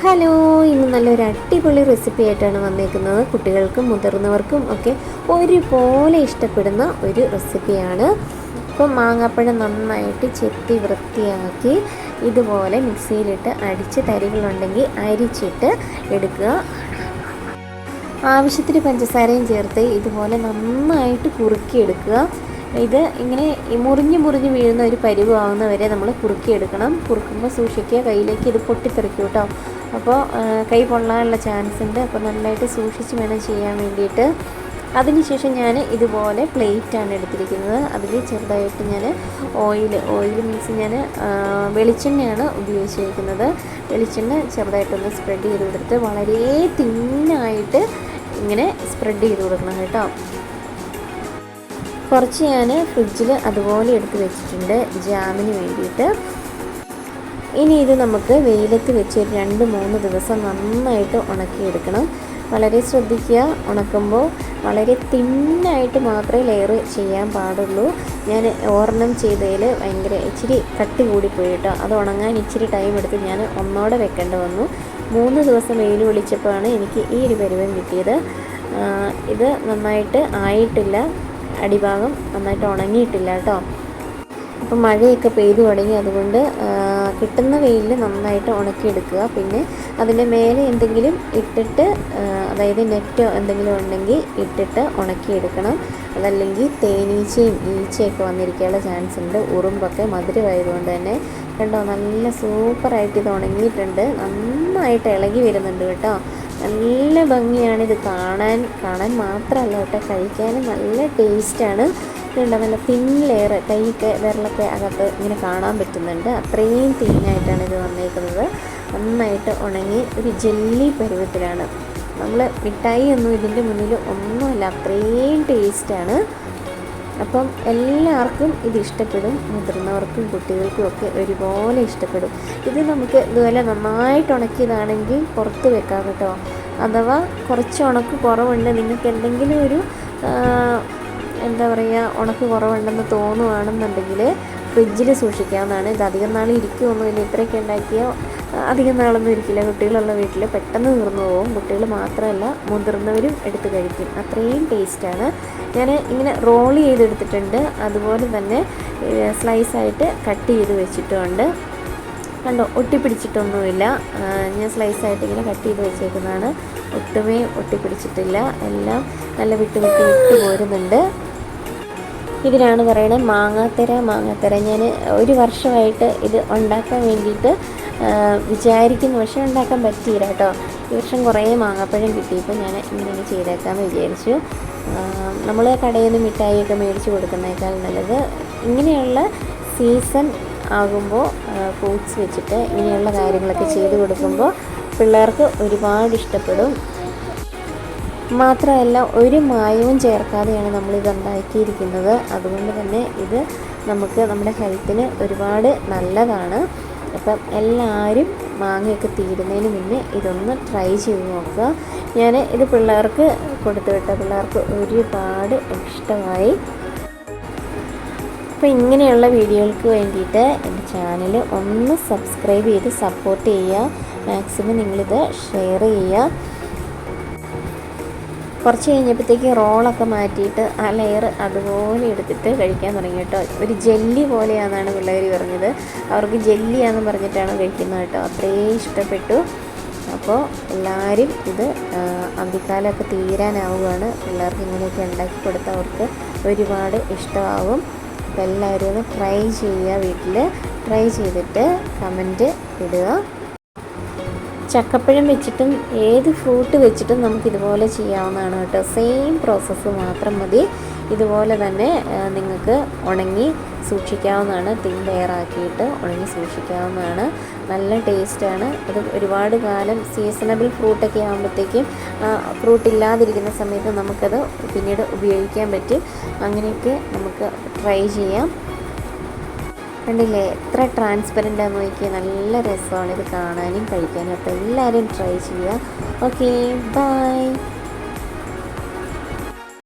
Hello ഇന്ന് നല്ലൊരു അടിപൊളി റെസിപ്പി ആയിട്ടാണ് വന്നിരിക്കുന്നത് കുട്ടികൾക്കും മുതിർന്നവർക്കും ഒക്കെ ഒരുപോലെ ഇഷ്ടപ്പെടുന്ന ഒരു റെസിപ്പിയാണ് ഇപ്പം മാങ്ങാപ്പഴം നന്നായിട്ട് ചെത്തി വൃത്തിയാക്കി ഇതുപോലെ മിക്സിയിലിട്ട് അടിച്ച് തരികളുണ്ടെങ്കിൽ അരിച്ചിട്ട് എടുക്കുക. ആവശ്യത്തിന് പഞ്ചസാരയും ചേർത്ത് ഇതുപോലെ നന്നായിട്ട് കുറുക്കിയെടുക്കുക. ഇത് ഇങ്ങനെ മുറിഞ്ഞ് മുറിഞ്ഞ് വീഴുന്ന ഒരു പരുവാകുന്ന വരെ നമ്മൾ കുറുക്കിയെടുക്കണം. കുറുക്കുമ്പോൾ സൂക്ഷിക്കുക. കയ്യിലേക്ക് ഇത് പൊട്ടിത്തെറിക്കും കേട്ടോ അപ്പോൾ കൈ പൊള്ളാനുള്ള ചാൻസ് ഉണ്ട്. അപ്പോൾ നന്നായിട്ട് സൂക്ഷിച്ച് വേണം ചെയ്യാൻ വേണ്ടിയിട്ട്. അതിനുശേഷം ഞാൻ ഇതുപോലെ പ്ലേറ്റാണ് എടുത്തിരിക്കുന്നത്. അതിൽ ചെറുതായിട്ട് ഞാൻ ഓയിൽ ഓയിൽ മീൻസ് ഞാൻ വെളിച്ചെണ്ണയാണ് ഉപയോഗിച്ചിരിക്കുന്നത് വെളിച്ചെണ്ണ ചെറുതായിട്ടൊന്ന് സ്പ്രെഡ് ചെയ്ത് കൊടുത്ത് വളരെ തിന്നായിട്ട് ഇങ്ങനെ സ്പ്രെഡ് ചെയ്ത് കൊടുക്കണം കേട്ടോ. കുറച്ച് ഞാൻ ഫ്രിഡ്ജിൽ അതുപോലെ എടുത്ത് വെച്ചിട്ടുണ്ട് ജാമിന് വേണ്ടിയിട്ട്. ഇനി ഇത് നമുക്ക് വെയിലത്ത് വെച്ച് രണ്ട് മൂന്ന് ദിവസം നന്നായിട്ട് ഉണക്കിയെടുക്കണം. വളരെ ശ്രദ്ധിക്കുക. ഉണക്കുമ്പോൾ വളരെ തിന്നായിട്ട് മാത്രമേ ലെയർ ചെയ്യാൻ പാടുള്ളൂ. ഞാൻ ഓർണം ചെയ്തതിൽ ഭയങ്കര ഇച്ചിരി കട്ടി കൂടിപ്പോയി കേട്ടോ. അത് ഉണങ്ങാൻ ഇച്ചിരി ടൈം എടുത്ത് ഞാൻ ഒന്നോടെ വെക്കേണ്ടി വന്നു. മൂന്ന് ദിവസം വെയിൽ വിളിച്ചപ്പോഴാണ് എനിക്ക് ഈ ഒരു പരുവം കിട്ടിയത്. ഇത് നന്നായിട്ട് ആയിട്ടില്ല. അടിഭാഗം നന്നായിട്ട് ഉണങ്ങിയിട്ടില്ല കേട്ടോ. അപ്പം മഴയൊക്കെ പെയ്തു തുടങ്ങി. അതുകൊണ്ട് കിട്ടുന്ന വെയിലിൽ നന്നായിട്ട് ഉണക്കിയെടുക്കുക. പിന്നെ അതിന്റെ മേലെ എന്തെങ്കിലും ഇട്ടിട്ട് അതായത് നെറ്റോ എന്തെങ്കിലും ഉണ്ടെങ്കിൽ ഇട്ടിട്ട് ഉണക്കിയെടുക്കണം. അതല്ലെങ്കിൽ തേനീച്ചയും ഈച്ചയൊക്കെ വന്നിരിക്കാനുള്ള ചാൻസ് ഉണ്ട്. ഉറുമ്പൊക്കെ മധുരമായതുകൊണ്ട് തന്നെ. കണ്ടോ നല്ല സൂപ്പറായിട്ട് ഇത് ഉണങ്ങിയിട്ടുണ്ട്. നന്നായിട്ട് ഇളകി വരുന്നുണ്ട് കേട്ടോ. നല്ല ഭംഗിയാണ് ഇത് കാണാൻ. കാണാൻ മാത്രമല്ല കേട്ടോ കഴിക്കാനും നല്ല ടേസ്റ്റാണ്. ഇതുണ്ട് നല്ല തിൻ ലെയർ കൈയൊക്കെ വിരലൊക്കെ അകത്ത് ഇങ്ങനെ കാണാൻ പറ്റുന്നുണ്ട്. അത്രയും തിന്നായിട്ടാണ് ഇത് വന്നേക്കുന്നത്. നന്നായിട്ട് ഉണങ്ങി ഒരു ജെല്ലി പരുവത്തിലാണ്. നമ്മൾ മിഠായി ഒന്നും ഇതിന്റെ മുന്നിൽ ഒന്നുമല്ല അത്രയും ടേസ്റ്റാണ്. അപ്പം എല്ലാവർക്കും ഇത് ഇഷ്ടപ്പെടും. മുതിർന്നവർക്കും കുട്ടികൾക്കും ഒക്കെ ഒരുപോലെ ഇഷ്ടപ്പെടും. ഇത് നമുക്ക് ഇതുപോലെ നന്നായിട്ട് ഉണക്കിയതാണെങ്കിൽ പുറത്ത് വെക്കാം കേട്ടോ. അഥവാ കുറച്ച് ഉണക്ക് കുറവുണ്ട് നിങ്ങൾക്ക് എന്തെങ്കിലും ഒരു എന്താ പറയുക ഉണക്ക് കുറവുണ്ടെന്ന് തോന്നുവാണെന്നുണ്ടെങ്കിൽ ഫ്രിഡ്ജിൽ സൂക്ഷിക്കാവുന്നതാണ്. ഇത് അധികം നാൾ ഇരിക്കുമൊന്നുമില്ല ഇത്രയൊക്കെ ഉണ്ടാക്കിയ അധികം നാളൊന്നും ഇരിക്കില്ല. കുട്ടികളുള്ള വീട്ടിൽ പെട്ടെന്ന് തീർന്നു പോകും. കുട്ടികൾ മാത്രമല്ല മുതിർന്നവരും എടുത്ത് കഴിക്കും. അത്രയും ടേസ്റ്റാണ് ഞാൻ ഇങ്ങനെ റോൾ ചെയ്തെടുത്തിട്ടുണ്ട്. അതുപോലെ തന്നെ സ്ലൈസായിട്ട് കട്ട് ചെയ്ത് വെച്ചിട്ടുമുണ്ട്. കണ്ടോ ഒട്ടിപ്പിടിച്ചിട്ടൊന്നുമില്ല. ഞാൻ സ്ലൈസായിട്ട് ഇങ്ങനെ കട്ട് ചെയ്ത് വെച്ചേക്കുന്നതാണ്. ഒട്ടുമേ ഒട്ടിപ്പിടിച്ചിട്ടില്ല. എല്ലാം നല്ല വിട്ട് വിട്ട് വിട്ട് പോരുന്നുണ്ട്. ഇതിനാണ് പറയുന്നത് മാങ്ങാത്തര മാങ്ങാത്തര. ഞാൻ ഒരു വർഷമായിട്ട് ഇത് ഉണ്ടാക്കാൻ വേണ്ടിയിട്ട് വിചാരിക്കുന്നു. പക്ഷേ ഉണ്ടാക്കാൻ പറ്റിയില്ല കേട്ടോ. ഈ വർഷം കുറേ മാങ്ങാപ്പഴം കിട്ടിയപ്പോൾ ഞാൻ ഇങ്ങനെ ചെയ്തേക്കാമെന്ന് വിചാരിച്ചു. നമ്മൾ കടയിൽ നിന്ന് മിഠായിയൊക്കെ മേടിച്ച് കൊടുക്കുന്നേക്കാൾ നല്ലത്. ഇങ്ങനെയുള്ള സീസൺ ആകുമ്പോൾ ഫ്രൂട്ട്സ് വെച്ചിട്ട് ഇങ്ങനെയുള്ള കാര്യങ്ങളൊക്കെ ചെയ്ത് കൊടുക്കുമ്പോൾ പിള്ളേർക്ക് ഒരുപാട് ഇഷ്ടപ്പെടും. മാത്രമല്ല ഒരു മായവും ചേർക്കാതെയാണ് നമ്മളിത് ഉണ്ടാക്കിയിരിക്കുന്നത്. അതുകൊണ്ട് തന്നെ ഇത് നമുക്ക് നമ്മുടെ ഹെൽത്തിന് ഒരുപാട് നല്ലതാണ്. അപ്പം എല്ലാവരും മാങ്ങയൊക്കെ തീരുന്നതിന് മുന്നേ ഇതൊന്ന് ട്രൈ ചെയ്ത് നോക്കുക. ഞാൻ ഇത് പിള്ളേർക്ക് കൊടുത്തു വിട്ട പിള്ളേർക്ക് ഒരുപാട് ഇഷ്ടമായി. അപ്പോൾ ഇങ്ങനെയുള്ള വീഡിയോകൾക്ക് വേണ്ടിയിട്ട് എന്റെ ചാനൽ ഒന്ന് സബ്സ്ക്രൈബ് ചെയ്ത് സപ്പോർട്ട് ചെയ്യുക. മാക്സിമം നിങ്ങളിത് ഷെയർ ചെയ്യുക. കുറച്ച് കഴിഞ്ഞപ്പോഴത്തേക്ക് റോളൊക്കെ മാറ്റിയിട്ട് ആ ലെയർ അതുപോലെ എടുത്തിട്ട് കഴിക്കാൻ തുടങ്ങി കേട്ടോ. ഒരു ജെല്ലി പോലെയാണെന്നാണ് പിള്ളേർ പറഞ്ഞത്. അവർക്ക് ജെല്ലിയാണെന്ന് പറഞ്ഞിട്ടാണ് കഴിക്കുന്നത് കേട്ടോ. അത്രയും ഇഷ്ടപ്പെട്ടു. അപ്പോൾ എല്ലാവരും ഇത് അന്തിക്കാലമൊക്കെ തീരാനാവുകയാണ്. പിള്ളേർക്ക് ഇങ്ങനെയൊക്കെ ഉണ്ടാക്കി കൊടുത്താൽ അവർക്ക് ഒരുപാട് ഇഷ്ടമാവും. അപ്പോൾ എല്ലാവരും ഒന്ന് ട്രൈ ചെയ്യുക വീട്ടിൽ ട്രൈ ചെയ്തിട്ട് കമന്റ് ഇടുക. ചക്കപ്പഴം വെച്ചിട്ടും ഏത് ഫ്രൂട്ട് വെച്ചിട്ടും നമുക്ക് ഇതുപോലെ ചെയ്യാവുന്നതാണ് കേട്ടോ. സെയിം പ്രോസസ്സ് മാത്രം മതി. ഇതുപോലെ തന്നെ നിങ്ങൾക്ക് ഉണങ്ങി സൂക്ഷിക്കാവുന്നതാണ്. തിൻ ലെയറാക്കിയിട്ട് ഉണങ്ങി സൂക്ഷിക്കാവുന്നതാണ്. നല്ല ടേസ്റ്റാണ് അത് ഒരുപാട് കാലം സീസണബിൾ ഫ്രൂട്ടൊക്കെ ആകുമ്പോഴത്തേക്കും ഫ്രൂട്ട് ഇല്ലാതിരിക്കുന്ന സമയത്ത് നമുക്കത് പിന്നീട് ഉപയോഗിക്കാൻ പറ്റും. അങ്ങനെയൊക്കെ നമുക്ക് ട്രൈ ചെയ്യാം. കണ്ടില്ലേ? എത്ര ട്രാൻസ്പെറന്റ് ആണെന്ന് നോക്കിയാൽ നല്ല രസമാണ് ഇത് കാണാനും കഴിക്കാനും. അപ്പോൾ എല്ലാവരും ട്രൈ ചെയ്യുക. Okay bye